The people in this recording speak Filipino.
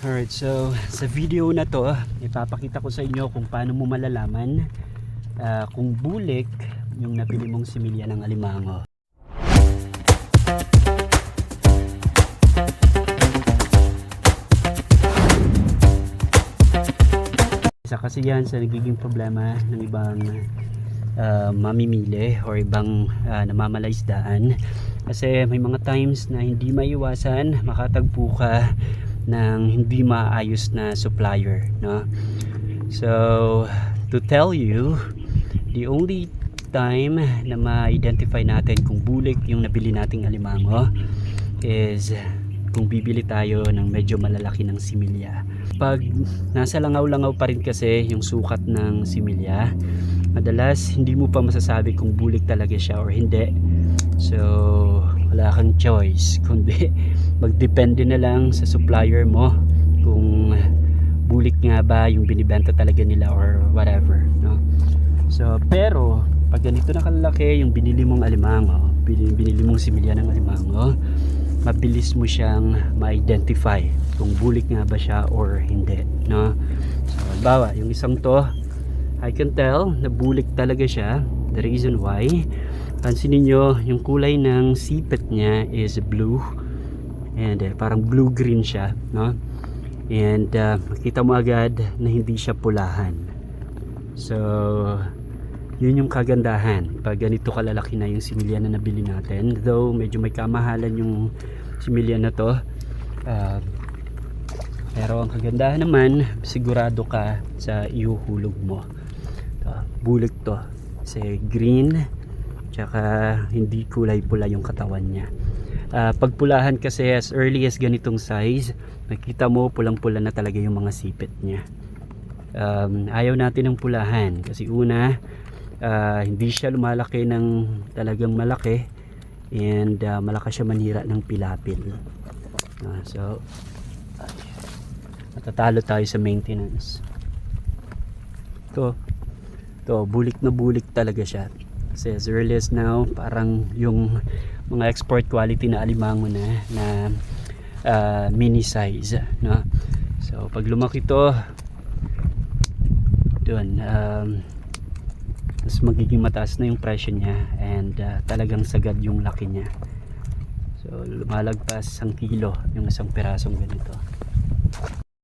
Alright, so sa video na to, ipapakita ko sa inyo kung paano mo malalaman ah, kung bulik yung nabili mong similya ng alimango. Isa kasi yan sa nagiging problema ng ibang ah, mamimili or ibang uh, namamalaisdaan kasi may mga times na hindi maiwasan makatagpo ka ng hindi maayos na supplier no? So to tell you the only time na ma-identify natin kung bulik yung nabili nating alimango is kung bibili tayo ng medyo malalaki ng similya. Pag nasa langaw-langaw pa rin kasi yung sukat ng similya madalas hindi mo pa masasabi kung bulik talaga siya or hindi. So wala kang choice kundi magdepende na lang sa supplier mo kung bulik nga ba yung binibenta talaga nila or whatever no? So pero pag ganito na kalaki yung binili mong alimango binili, binili mong similya ng alimango mabilis mo siyang ma-identify kung bulik nga ba siya or hindi no? So halimbawa yung isang to I can tell na bulik talaga siya the reason why pansinin nyo yung kulay ng sipit niya is blue. And eh, parang blue green siya no? And uh, makita mo agad na hindi siya pulahan. So yun yung kagandahan pag ganito kalalaki na yung similya na nabili natin. Though medyo may kamahalan yung similya na to uh, pero ang kagandahan naman sigurado ka sa ihuhulog mo. To, bulik to kasi green tsaka hindi kulay pula yung katawan niya. Uh, pagpulahan kasi as early as ganitong size nakita mo pulang pula na talaga yung mga sipit niya. Um, ayaw natin ng pulahan kasi una uh, hindi siya lumalaki ng talagang malaki and uh, malakas siya manira ng pilapil. Uh, so matatalo tayo sa maintenance. To to bulik na bulik talaga siya. Kasi as early as now parang yung mga export quality na alimango na na uh, mini size no? So pag lumaki to doon um, mas magiging mataas na yung presyo niya and uh, talagang sagad yung laki niya. So lumalagpas ang kilo yung isang pirasong ganito